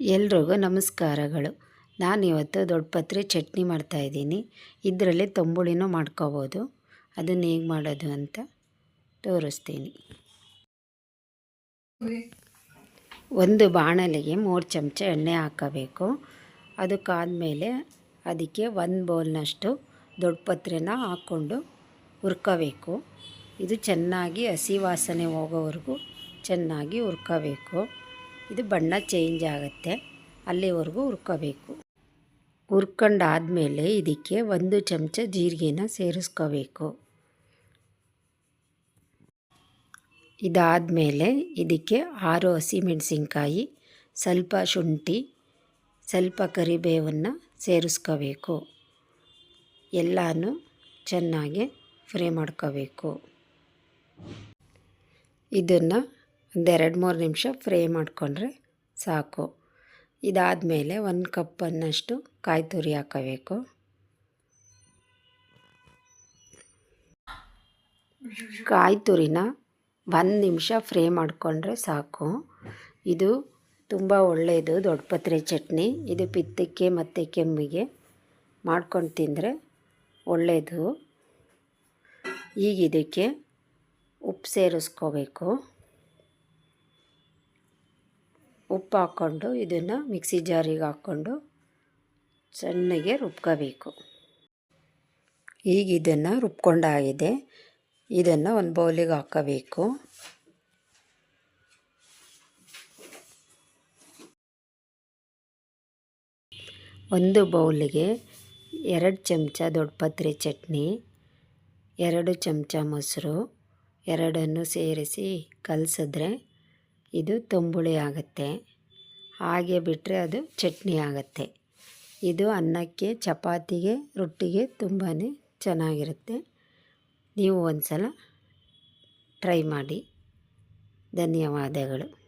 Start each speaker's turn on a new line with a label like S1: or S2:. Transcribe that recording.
S1: ಎಲ್ರಿಗೂ ನಮಸ್ಕಾರಗಳು. ನಾನಿವತ್ತು ದೊಡ್ಡಪತ್ರೆ ಚಟ್ನಿ ಮಾಡ್ತಾಯಿದ್ದೀನಿ ಇದರಲ್ಲಿ ತಂಬುಳಿನೂ ಮಾಡ್ಕೋಬೋದು. ಅದನ್ನು ಹೇಗೆ ಮಾಡೋದು ಅಂತ ತೋರಿಸ್ತೀನಿ. ಒಂದು ಬಾಣಲೆಗೆ ಮೂರು ಚಮಚ ಎಣ್ಣೆ ಹಾಕಬೇಕು. ಅದಕ್ಕಾದಮೇಲೆ ಅದಕ್ಕೆ ಒಂದು ಬೌಲ್ನಷ್ಟು ದೊಡ್ಡಪತ್ರೆನ ಹಾಕ್ಕೊಂಡು ಹುರ್ಕೋಬೇಕು. ಇದು ಚೆನ್ನಾಗಿ ಹಸಿ ವಾಸನೆ ಹೋಗೋವರೆಗೂ ಚೆನ್ನಾಗಿ ಹುರ್ಕೋಬೇಕು. ಇದು ಬಣ್ಣ ಚೇಂಜ್ ಆಗುತ್ತೆ. ಅಲ್ಲಿವರೆಗೂ ಹುರ್ಕೋಬೇಕು. ಹುರ್ಕೊಂಡಾದಮೇಲೆ ಇದಕ್ಕೆ ಒಂದು ಚಮಚ ಜೀರಿಗೆನ ಸೇರಿಸ್ಕೋಬೇಕು. ಇದಾದಮೇಲೆ ಇದಕ್ಕೆ ಆರು ಹಸಿಮೆಣಸಿನ್ಕಾಯಿ, ಸ್ವಲ್ಪ ಶುಂಠಿ, ಸ್ವಲ್ಪ ಕರಿಬೇವನ್ನು ಸೇರಿಸ್ಕೋಬೇಕು. ಎಲ್ಲನೂ ಚೆನ್ನಾಗಿ ಫ್ರೈ ಮಾಡ್ಕೋಬೇಕು. ಇದನ್ನು ಒಂದೆರಡು ಮೂರು ನಿಮಿಷ ಫ್ರೈ ಮಾಡಿಕೊಂಡ್ರೆ ಸಾಕು. ಇದಾದಮೇಲೆ ಒಂದು ಕಪ್ಪನ್ನಷ್ಟು ಕಾಯಿ ತುರಿ ಹಾಕಬೇಕು. ಕಾಯಿ ತುರಿನ ಒಂದು ನಿಮಿಷ ಫ್ರೈ ಮಾಡಿಕೊಂಡ್ರೆ ಸಾಕು. ಇದು ತುಂಬ ಒಳ್ಳೆಯದು ದೊಡ್ಡಪತ್ರೆ ಚಟ್ನಿ. ಇದು ಪಿತ್ತಕ್ಕೆ ಮತ್ತು ಕೆಮ್ಮಿಗೆ ಮಾಡ್ಕೊಂಡು ತಿಂದರೆ ಒಳ್ಳೆಯದು ಈಗ ಇದಕ್ಕೆ ಉಪ್ಪು ಸೇರಿಸ್ಕೋಬೇಕು. ಉಪ್ಪು ಹಾಕ್ಕೊಂಡು ಇದನ್ನು ಮಿಕ್ಸಿ ಜಾರಿಗೆ ಹಾಕ್ಕೊಂಡು ಸಣ್ಣಗೆ ರುಬ್ಕೋಬೇಕು. ಈಗ ಇದನ್ನು ರುಬ್ಕೊಂಡಾಗಿದೆ ಇದನ್ನು ಒಂದು ಬೌಲಿಗೆ ಹಾಕೋಬೇಕು. ಒಂದು ಬೌಲಿಗೆ ಎರಡು ಚಮಚ ದೊಡ್ಡಪತ್ರೆ ಚಟ್ನಿ, ಎರಡು ಚಮಚ ಮೊಸರು, ಎರಡನ್ನು ಸೇರಿಸಿ ಕಲಸಿದ್ರೆ ಇದು ತಂಬುಳಿ ಆಗುತ್ತೆ. ಹಾಗೆ ಬಿಟ್ಟರೆ ಅದು ಚಟ್ನಿ ಆಗುತ್ತೆ. ಇದು ಅನ್ನಕ್ಕೆ, ಚಪಾತಿಗೆ, ರೊಟ್ಟಿಗೆ ತುಂಬಾ ಚೆನ್ನಾಗಿರುತ್ತೆ. ನೀವು ಒಂದು ಸಲ ಟ್ರೈ ಮಾಡಿ. ಧನ್ಯವಾದಗಳು.